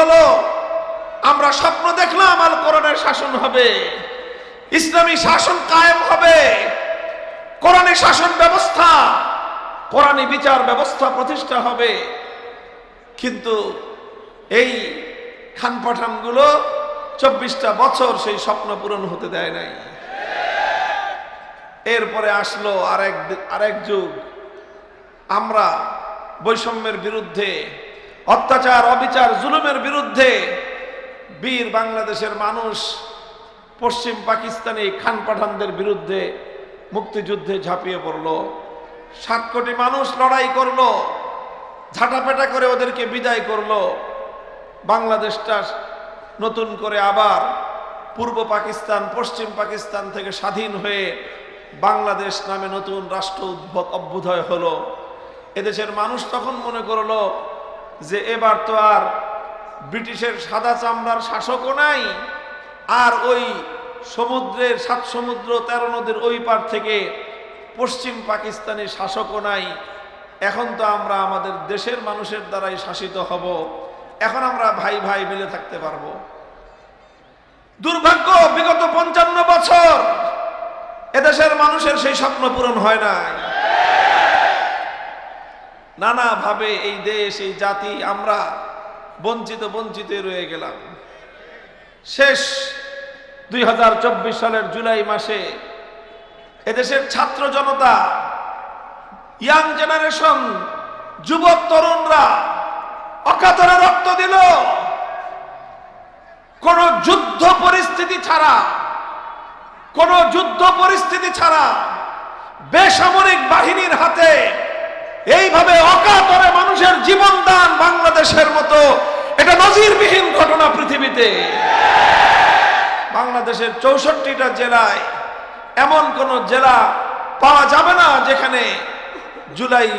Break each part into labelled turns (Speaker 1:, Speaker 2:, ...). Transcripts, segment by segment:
Speaker 1: হলো, আমরা স্বপ্ন দেখলাম আল কোরআনের শাসন হবে, ইসলামী শাসন কায়েম হবে, কোরআনী শাসন ব্যবস্থা, কোরআনী বিচার ব্যবস্থা প্রতিষ্ঠা হবে। কিন্তু এই খান পাঠানগুলো চব্বিশটা বছর সেই স্বপ্ন পূরণ হতে দেয় নাই। এরপরে আসলো আরেক আরেক যুগ। আমরা বৈষম্যের বিরুদ্ধে অত্যাচার, অবিচার, জুলুমের বিরুদ্ধে বীর বাংলাদেশের মানুষ, পশ্চিম পাকিস্তানি খান পাঠানদের বিরুদ্ধে মুক্তিযুদ্ধে ঝাঁপিয়ে পড়ল। সাত কোটি মানুষ লড়াই করল ঝাঁটাপেটা করে ওদেরকে বিদায় করল। বাংলাদেশটা নতুন করে আবার পূর্ব পাকিস্তান, পশ্চিম পাকিস্তান থেকে স্বাধীন হয়ে বাংলাদেশ নামে নতুন রাষ্ট্র উদ্ভব, অভ্যুদয় হলো। এদেশের মানুষ তখন মনে করল যে এবার তো আর ব্রিটিশের সাদা চামড়ার শাসকও নাই, আর ওই সমুদ্রের সাত সমুদ্র, তেরো নদীর ওই পার থেকে পশ্চিম পাকিস্তানের শাসকও নাই। এখন তো আমরা আমাদের দেশের মানুষের দ্বারাই শাসিত হব। এখন আমরা ভাই ভাই মিলে থাকতে পারব। দুর্ভাগ্য, বিগত পঞ্চান্ন বছর এদেশের মানুষের সেই স্বপ্ন পূরণ হয় নাই। নানাভাবে এই দেশ, এই জাতি, আমরা বঞ্চিত বঞ্চিত রয়ে গেলাম। শেষ দুই হাজার চব্বিশ সালের জুলাই মাসে এদেশের ছাত্র জনতা, ইয়াং জেনারেশন, যুবক তরুণরা অকাতরে রক্ত দিল। কোন যুদ্ধ পরিস্থিতি ছাড়া, কোন যুদ্ধ পরিস্থিতি ছাড়া বেসামরিক বাহিনীর হাতে এইভাবে অকাতরে মানুষের জীবন দান বাংলাদেশের মতো এটা নজিরবিহীন ঘটনা পৃথিবীতে। বাংলাদেশের চৌষট্টিটা জেলায় এমন কোন জেলা পাওয়া যাবে না যেখানে জুলাই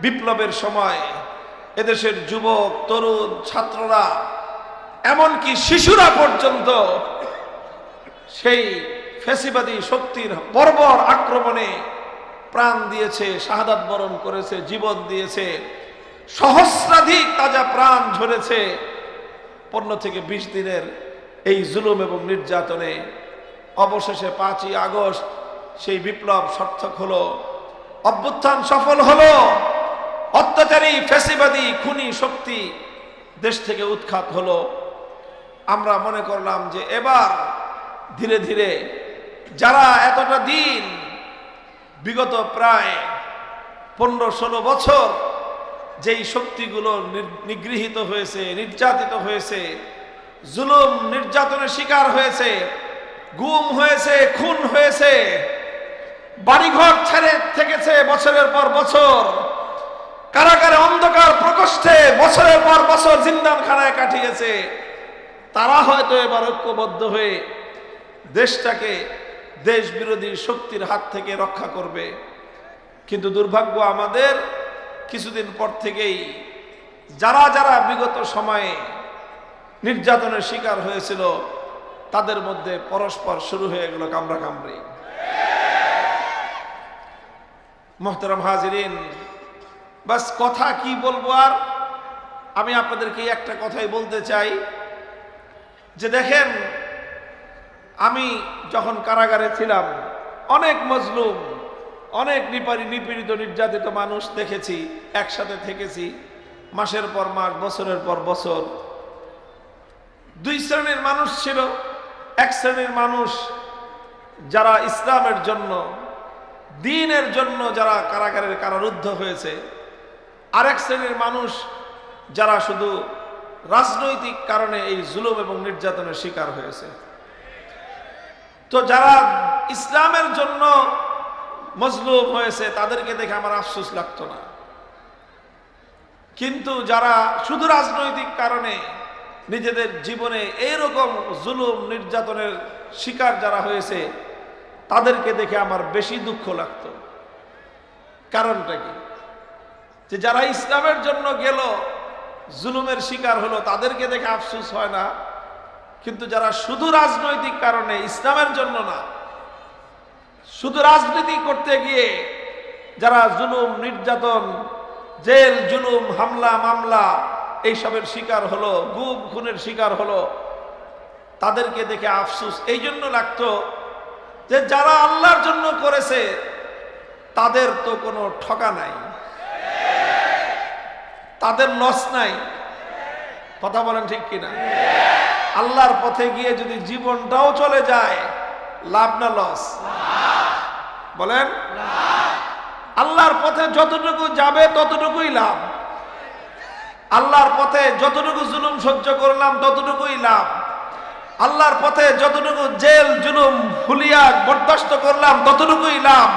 Speaker 1: বিপ্লবের সময় এদেশের যুবক, তরুণ, ছাত্ররা, এমনকি শিশুরা পর্যন্ত সেই ফেসিবাদী শক্তির বর্বর আক্রমণে প্রাণ দিয়েছে, শাহাদাত বরণ করেছে, জীবন দিয়েছে, সহস্রাধিক তাজা প্রাণ ঝরেছে। পনেরো থেকে বিশ দিনের এই জুলুম এবং নির্যাতনে অবশেষে পাঁচই আগস্ট সেই বিপ্লব সার্থক হলো, অভ্যুত্থান সফল হলো। অত্যাচারী ফেসিবাদী খুনি শক্তি দেশ থেকে উৎখাত হলো। আমরা মনে করলাম যে এবার ধীরে ধীরে যারা এতটা দিন বিগত প্রায় পনেরো ষোলো বছর যেই শক্তিগুলো নিগৃহীত হয়েছে, নির্যাতিত হয়েছে, জুলুম নির্যাতনের শিকার হয়েছে, গুম হয়েছে, খুন হয়েছে, বাড়িঘর ছেড়ে থেকেছে বছরের পর বছর, কারাগারে অন্ধকার প্রকোষ্ঠে বছরের পর বছর জিন্দানখানায় কাটিয়েছে, তারা হয়তো এবার ঐক্যবদ্ধ হয়ে দেশটাকে দেশ বিরোধী শক্তির হাত থেকে রক্ষা করবে। কিন্তু দুর্ভাগ্য আমাদের, কিছুদিন পর থেকেই যারা যারা বিগত সময়ে নির্যাতনের শিকার হয়েছিল, তাদের মধ্যে পরস্পর শুরু হয়ে গেল কামড়া কামড়ি মোহতরম হাজিরিন, বাস কথা কি বলব আর? আমি আপনাদেরকে একটা কথাই বলতে চাই, যে দেখেন আমি যখন কারাগারে ছিলাম, অনেক মজলুম, অনেক নিপারি, নিপীড়িত, নির্যাতিত মানুষ দেখেছি, একসাথে থেকেছি, মাসের পর মাস, বছরের পর বছর। দুই শ্রেণির মানুষ ছিল, এক শ্রেণির মানুষ যারা ইসলামের জন্য, দিনের জন্য যারা কারাগারের কারারুদ্ধ হয়েছে, আরেক শ্রেণির মানুষ যারা শুধু রাজনৈতিক কারণে এই জুলুম এবং নির্যাতনের শিকার হয়েছে। তো যারা ইসলামের জন্য মজলুম হয়েছে, তাদেরকে দেখে আমার আফসোস লাগতো না। কিন্তু যারা শুধু রাজনৈতিক কারণে নিজেদের জীবনে এইরকম জুলুম নির্যাতনের শিকার যারা হয়েছে, তাদেরকে দেখে আমার বেশি দুঃখ লাগতো। কারণটা কি? যে যারা ইসলামের জন্য গেল, জুলুমের শিকার হলো, তাদেরকে দেখে আফসোস হয় না। কিন্তু যারা শুধু রাজনৈতিক কারণে, ইসলামের জন্য না, শুধু রাজনীতি করতে গিয়ে যারা জুলুম, নির্যাতন, জেল, জুলুম, হামলা, মামলা, এইসবের শিকার হলো, গুম, খুনের শিকার হলো, তাদেরকে দেখে আফসুস। এই জন্য লাগতো যে যারা আল্লাহর জন্য করেছে, তাদের তো কোনো ঠকা নাই, তাদের লস নাই। কথা বলেন ঠিক কিনা? আল্লাহর পথে গিয়ে যদি জীবনটাও চলে যায়, লাভ না লস বলেন? আল্লাহর পথে যতটুকু যাবে ততটুকুই লাভ। আল্লাহর পথে যতটুকু জুলুম সহ্য করলাম ততটুকুই লাভ। আল্লাহর পথে যতটুকু জেল, জুলুম, হুলিয়া বরদাস্ত করলাম ততটুকুই লাভ।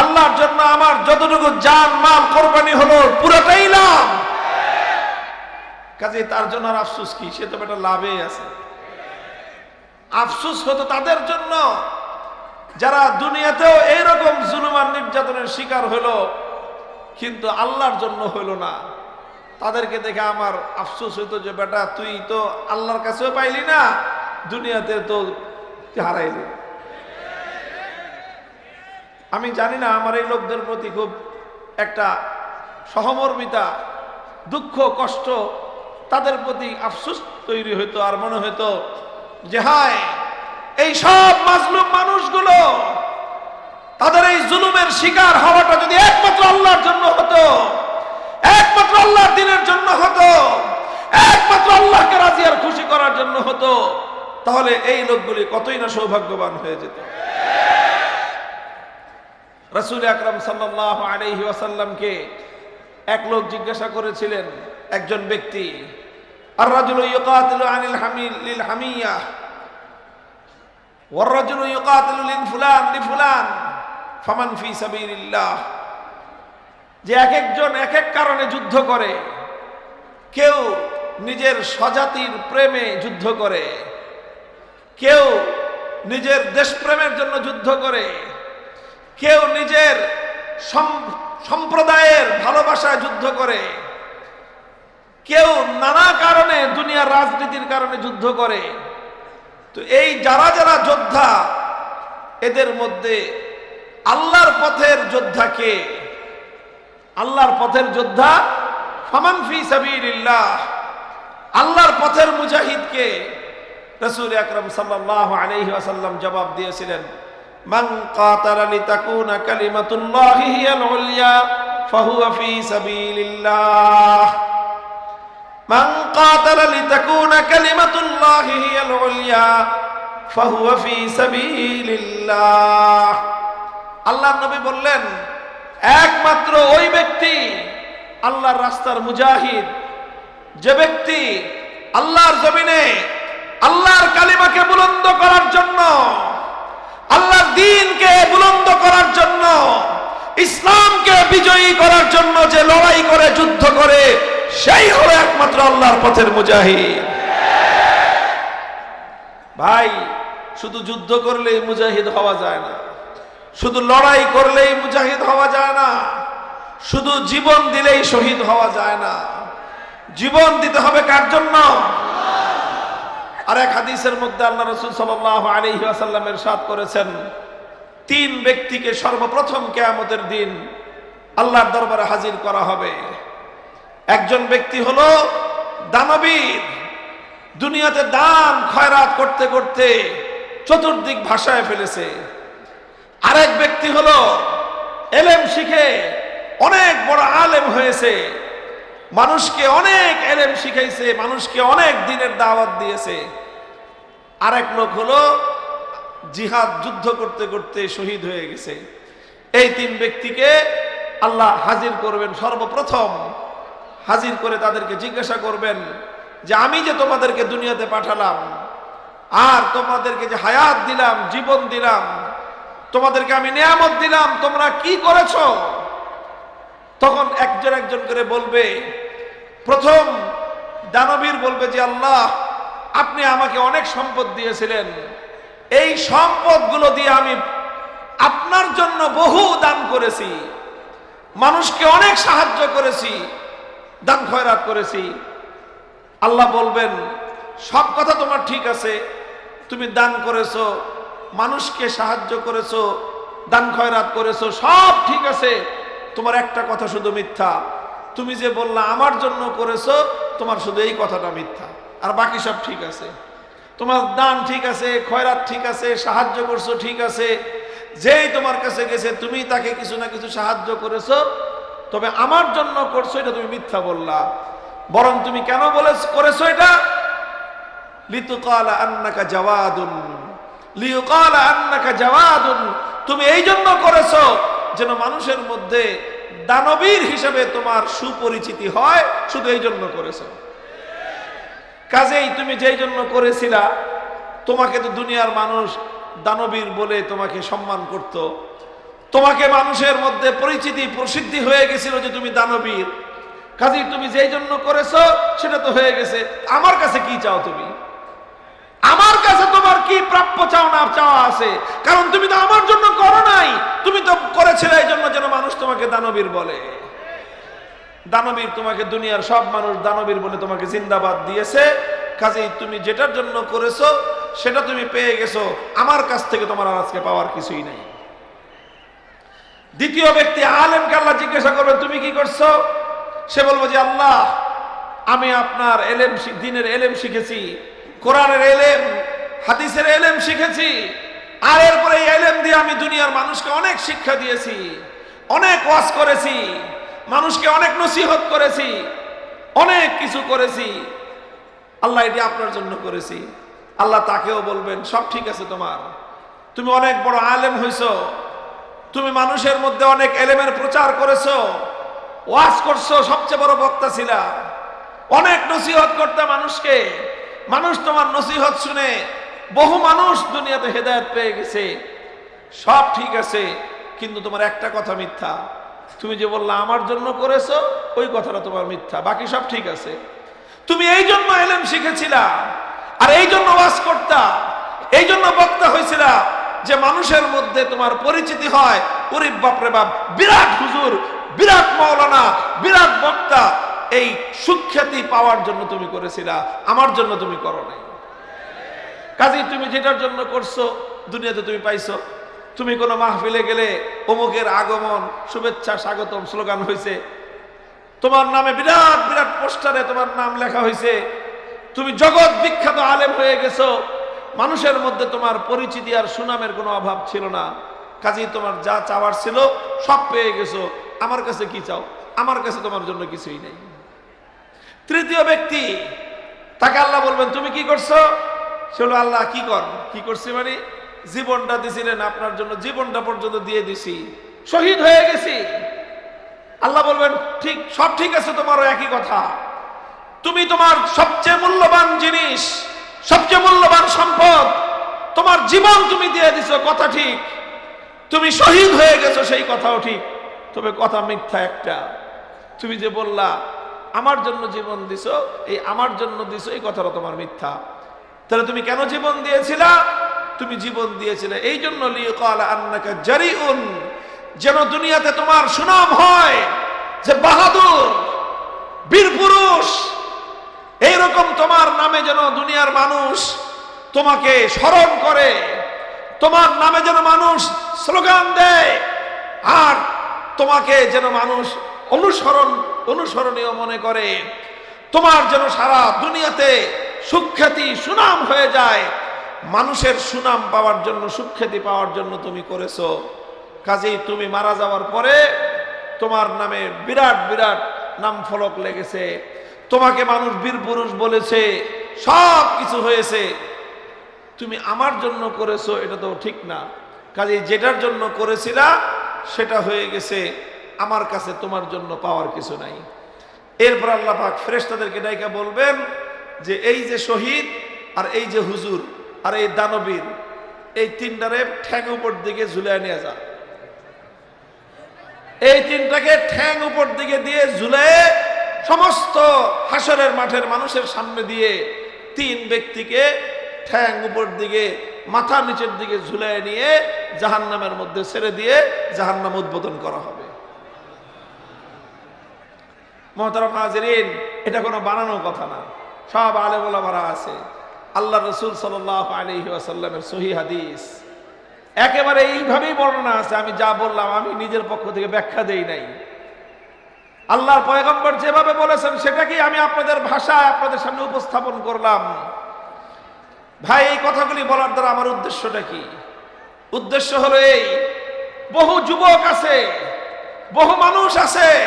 Speaker 1: আল্লাহর জন্য আমার যতটুকু জান, মাল, কোরবানি হলো পুরোটাই লাভ। কাজে তার জন্য আর আফসুস কি? সে তো একটা লাভে আছে। আফসুস হতো তাদের জন্য। যারা দুনিয়াতেও এইরকম জুলুম আর নির্যাতনের শিকার হলো, কিন্তু আল্লাহর জন্য হইল না। তাদেরকে দেখে আমার আফসোস হইতো যে, বেটা, তুই তো আল্লাহর কাছেও পাইলি না দুনিয়াতে তো হারাইলি। আমি জানি না, আমার এই লোকদের প্রতি খুব একটা সহমর্মিতা, দুঃখ, কষ্ট তাদের প্রতি আফসোস তৈরি হইতো আর মনে হইতো যে এই সব মাজলুম মানুষগুলো, তাদের এই জুলুমের শিকার হওয়াটা যদি একমাত্র আল্লাহর জন্য হতো, একমাত্র আল্লাহর দিনের জন্য হতো, একমাত্র আল্লাহকে রাজি আর খুশি করার জন্য হতো, তাহলে এই লোকগুলি কতই না সৌভাগ্যবান হয়ে যেত। রসুল আকরম সাল্লাহ আলহি ওয়াসাল্লামকে এক লোক জিজ্ঞাসা করেছিলেন, একজন ব্যক্তি আর রাজুল ইউকাতিলু আনিল হামিল লিল হামিয়া والرجل يقاتل لفلان لفلان فمن في سبيل الله যে এক একজন এক এক কারণে যুদ্ধ করে কেউ নিজের স্বজাতির প্রেমে যুদ্ধ করে কেউ নিজের দেশপ্রেমের জন্য যুদ্ধ করে কেউ নিজের সম- সম্প্রদায়ের ভালোবাসায় যুদ্ধ করে কেউ নানা কারণে দুনিয়ার রাজনীতির কারণে যুদ্ধ করে। তো এই যারা যারা যোদ্ধা, এদের মধ্যে আল্লাহর পথের যোদ্ধাকে আল্লাহর পথের যোদ্ধা ফামান ফি সাবিলিল্লাহ। আল্লাহর পথের মুজাহিদকে রাসূল আকরাম সাল্লাল্লাহু আলাইহি ওয়াসাল্লাম জবাব দিয়েছিলেন, মান কাতালা লিতাকুনা কালিমাতুল্লাহি হিয়াল উলিয়া, ফাহুয়া ফি সাবিলিল্লাহ। من قاتل لتكون كلمة الله هي العليا فهو في سبيل الله আল্লাহ নবী বললেন একমাত্র ওই ব্যক্তি আল্লাহর রাস্তার মুজাহিদ যে ব্যক্তি আল্লাহর জমিনে আল্লাহর কালিমাকে বুলন্দ করার জন্য আল্লাহর দিনকে বুলন্দ করার জন্য ইসলামকে বিজয়ী করার জন্য যে লড়াই করে যুদ্ধ করে সেই হলো একমাত্র আল্লাহর পথের মুজাহিদ। ভাই, শুধু যুদ্ধ করলেই মুজাহিদ হওয়া যায় না। শুধু লড়াই করলেই মুজাহিদ হওয়া যায় না। শুধু জীবন দিলেই শহীদ হওয়া যায় না। জীবন দিতে হবে কার জন্য? আর এক হাদিসের মধ্যে আল্লাহ রসুল সাল্লাহ আলী আসাল্লামের সাথ করেছেন, তিন ব্যক্তিকে সর্বপ্রথম কেয়ামতের দিন আল্লাহর দরবারে হাজির করা হবে। একজন ব্যক্তি হলো দানবীর। দুনিয়াতে দান খয়রাত করতে করতে চতুর্দিক ভাষায় ফেলেছে। আরেক ব্যক্তি হলো এলেম শিখে অনেক বড় আলেম হয়েছে। মানুষকে অনেক এলেম শিখাইছে, মানুষকে অনেক দিনের দাওয়াত দিয়েছে। আরেক লোক হলো জিহাদ যুদ্ধ করতে করতে শহীদ হয়ে গেছে। এই তিন ব্যক্তিকে আল্লাহ হাজির করবেন সর্বপ্রথম। হাজির করে তাদেরকে জিজ্ঞাসা করবেন যে আমি যে তোমাদেরকে দুনিয়াতে পাঠালাম, আর তোমাদেরকে যে হায়াত দিলাম, জীবন দিলাম, তোমাদেরকে আমি নিয়ামত দিলাম, তোমরা কি করেছ? তখন একজন একজন করে বলবে, প্রথম দানবীর বলবে যে, আল্লাহ, আপনি আমাকে অনেক সম্পদ দিয়েছিলেন। এই সম্পদগুলো দিয়ে আমি আপনার জন্য বহু দান করেছি। মানুষকে অনেক সাহায্য করেছি। দান খয়রাত করেছি। আল্লাহ বলবেন, সব কথা তোমার ঠিক আছে, তুমি দান করেছ, মানুষকে সাহায্য করেছ, দান খয়রাত করেছ, সব ঠিক আছে। তোমার একটা কথা শুধু মিথ্যা। তুমি যে বললা, আমার জন্য করেছ, তোমার শুধু এই কথাটা মিথ্যা। আর বাকি সব ঠিক আছে। তোমার দান ঠিক আছে, খয়রাত ঠিক আছে, সাহায্য করছ ঠিক আছে। যেই তোমার কাছে গেছে, তুমি তাকে কিছু না কিছু সাহায্য করেছ তবে আমার জন্য করছ এটা তুমি মিথ্যা বললা। বরং তুমি কেন বলে করেছ এটা? লিতুকালা আন্নাকা জাওয়াদুন। লিউকালা আন্নাকা জাওয়াদুন। তুমি এই জন্য করেছ যেন মানুষের মধ্যে দানবীর হিসেবে তোমার সুপরিচিতি হয়, শুধু এই জন্য করেছ। কাজেই তুমি যেই জন্য করেছিলা, তোমাকে তো দুনিয়ার মানুষ দানবীর বলে তোমাকে সম্মান করত। তোমাকে মানুষের মধ্যে পরিচিতি, প্রসিদ্ধি হয়ে গেছিল যে তুমি দানবীর। কাজেই তুমি যেই জন্য করেছ, সেটা তো হয়ে গেছে। আমার কাছে কি চাও তুমি? আমার কাছে তোমার কি প্রাপ্য চাও না চাওয়া আছে? কারণ তুমি তো আমার জন্য করো নাই। তুমি তো করেছিলে এই জন্য যেন মানুষ তোমাকে দানবীর বলে। দানবীর তোমাকে দুনিয়ার সব মানুষ দানবীর বলে তোমাকে জিন্দাবাদ দিয়েছে। কাজেই তুমি যেটার জন্য করেছ, সেটা তুমি পেয়ে গেছো। আমার কাছ থেকে তোমার আজকে পাওয়ার কিছুই নাই। দ্বিতীয় ব্যক্তি আলেমকে আল্লাহ জিজ্ঞাসা করবেন, তুমি কি করছ? সে বলব যে, আল্লাহ, আমি আপনার এলেম দিনের এলেম শিখেছি, কোরআনের এলেম, হাদিসের এলেম শিখেছি, আর এরপরে এই এলেম দিয়ে আমি দুনিয়ার মানুষকে অনেক শিক্ষা দিয়েছি, অনেক ওয়াজ করেছি, মানুষকে অনেক নসিহত করেছি, অনেক কিছু করেছি। আল্লাহ এটি আপনার জন্য করেছি। আল্লাহ তাকেও বলবেন, সব ঠিক আছে তোমার। তুমি অনেক বড় আলেম হইছো তুমি মানুষের মধ্যে অনেক এলেমের প্রচার করেছ, ওয়াজ করছ, সবচেয়ে বড় বক্তা ছিলা। অনেক নসিহত করতে মানুষকে। মানুষ তোমার নসিহত শুনে বহু মানুষ দুনিয়াতে হেদায়েত পেয়ে গেছে। সব ঠিক আছে, কিন্তু তোমার একটা কথা মিথ্যা। তুমি যে বললা, আমার জন্য করেছ, ওই কথাটা তোমার মিথ্যা। বাকি সব ঠিক আছে। তুমি এই জন্য এলেম শিখেছিলা, আর এই জন্য ওয়াজ করতা, এই জন্য বক্তা হয়েছিল যে মানুষের মধ্যে তোমার পরিচিতি হয় ওরে বাপরে বাপ, বিরাট হুজুর, বিরাট মাওলানা, বিরাট বক্তা, এই সুখ্যাতি পাওয়ার জন্য তুমি করেছিলা, আমার জন্য তুমি করো নাই কাজেই তুমি যেটার জন্য করছ, দুনিয়াতে তুমি পাইছো। তুমি কোনো মাহফিলে গেলে অমুকের আগমন, শুভেচ্ছা, স্বাগতম, স্লোগান হয়েছে তোমার নামে বিরাট বিরাট পোস্টারে তোমার নাম লেখা হয়েছে তুমি জগৎ বিখ্যাত আলেম হয়ে গেছো। মানুষের মধ্যে তোমার পরিচিতি আর সুনামের কোনো অভাব ছিল না। কাজেই তোমার যা চাওয়ার ছিল, সব পেয়ে গেছো। আমার কাছে কি চাও? আমার কাছে তোমার জন্য কিছুই নেই। তৃতীয় ব্যক্তি, তাকে আল্লাহ বলবেন, তুমি কি করছ? সে আল্লাহ, কি কর? কি করছি মানে? জীবনটা দিছিলেন, আপনার জন্য জীবনটা পর্যন্ত দিয়ে দিছি। শহীদ হয়ে গেছি। আল্লাহ বলবেন, ঠিক, সব ঠিক আছে, তোমারও একই কথা। তুমি তোমার সবচেয়ে মূল্যবান জিনিস সবচেয়ে মূল্যবান সম্পদ। তোমার জীবন তুমি দিয়ে দিছো, কথা ঠিক। তুমি শহীদ হয়ে গেছো, সেই কথাও ঠিক। তবে কথা মিথ্যা একটা। তুমি যে বললা, আমার জন্য জীবন দিছো, এই আমার জন্য দিছো, এই কথাটা তোমার মিথ্যা। তাহলে তুমি কেন জীবন দিয়েছিলা? তুমি জীবন দিয়েছিলে। এই জন্য যেন দুনিয়াতে তোমার সুনাম হয় যে বাহাদুর, বীর পুরুষ এইরকম তোমার নামে যেন দুনিয়ার মানুষ তোমাকে স্মরণ করে, তোমার নামে যেন মানুষ স্লোগান দেয়, আর তোমাকে যেন মানুষ অনুসরণ, অনুসরণীয় মনে করে। তোমার যেন সারা দুনিয়াতে সুখ্যাতি, সুনাম হয়ে যায়। মানুষের সুনাম পাওয়ার জন্য, সুখ্যাতি পাওয়ার জন্য তুমি করেছ। কাজেই তুমি মারা যাওয়ার পরে তোমার নামে বিরাট বিরাট নাম ফলক লেগেছে। তোমাকে মানুষ বীর পুরুষ বলেছে, সব কিছু হয়েছে। তুমি আমার জন্য করেছ, এটা তো ঠিক না। কাজে যেটার জন্য করেছিলা, সেটা হয়ে গেছে। আমার কাছে তোমার জন্য পাওয়ার কিছু নাই। এরপর আল্লাহ পাক ফেরেশতাদেরকে ডাইকা বলবেন যে, এই যে শহীদ আর এই যে হুজুর আর এই দানবীর, এই তিনটারে ঠ্যাং উপর দিকে ঝুলিয়ে নিয়ে যা। এই তিনটাকে ঠ্যাং উপর দিকে দিয়ে ঝুলে সমস্ত হাসরের মাঠের মানুষের সামনে দিয়ে তিন ব্যক্তিকে ঠ্যাং উপর দিকে, মাথা নিচের দিকে ঝুলাই নিয়ে জাহান্নামের মধ্যে ছেড়ে দিয়ে জাহান্নাম উদ্বোধন করা হবে। মহতারাম হাজরিন, এটা কোনো বানানো কথা না। সব আলেমুলা মারা আছে। আল্লাহ রসুল সাল আসাল্লামের সহি হাদিস। একেবারে এইভাবেই বর্ণনা আছে, আমি যা বললাম আমি নিজের পক্ষ থেকে ব্যাখ্যা দেই নাই। আল্লাহর পয়গম্বর যেভাবে বলেছেন সেটাকেই আমি আপনাদের ভাষায় আপনাদের সামনে উপস্থাপন করলাম? ভাই, এই কথাগুলি বলার দ্বারা আমার উদ্দেশ্যটা কি? উদ্দেশ্য হলো এই, বহু যুবক আছে, বহু মানুষ আছে,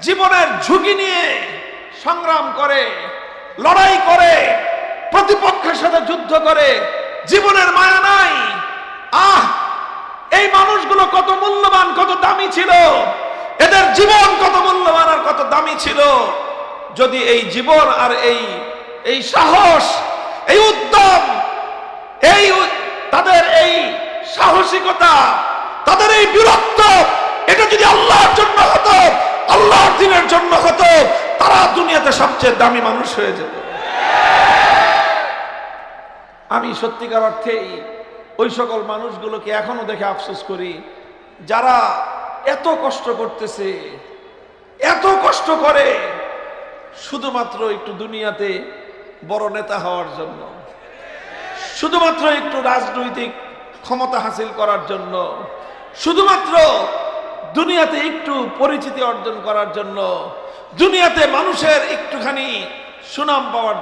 Speaker 1: জীবনের ঝুঁকি নিয়ে সংগ্রাম করে, লড়াই করে, প্রতিপক্ষের সাথে যুদ্ধ করে, জীবনের মায়া নাই। আহ! এই মানুষগুলো কত মূল্যবান, কত দামি ছিল। এদের জীবন কত মূল্যবান আর কত দামি ছিল। যদি এই জীবন আর এই এই সাহস, এই উদ্যম, এই তাদের এই সাহসিকতা, তাদের এই বীরত্ব, এটা যদি আল্লাহর জন্য হতো, আল্লাহর দিনের জন্য হতো, তারা দুনিয়াতে সবচেয়ে দামি মানুষ হয়ে যেত। আমি সত্যিকার অর্থেই ওই সকল মানুষগুলোকে এখনও দেখে আফসোস করি, যারা এত কষ্ট করতেছে, এত কষ্ট করে শুধুমাত্র একটু দুনিয়াতে বড় নেতা হওয়ার জন্য, শুধুমাত্র একটু রাজনৈতিক ক্ষমতা হাসিল করার জন্য, শুধুমাত্র দুনিয়াতে একটু পরিচিতি অর্জন করার জন্য, দুনিয়াতে মানুষের একটুখানি সুনাম পাওয়ার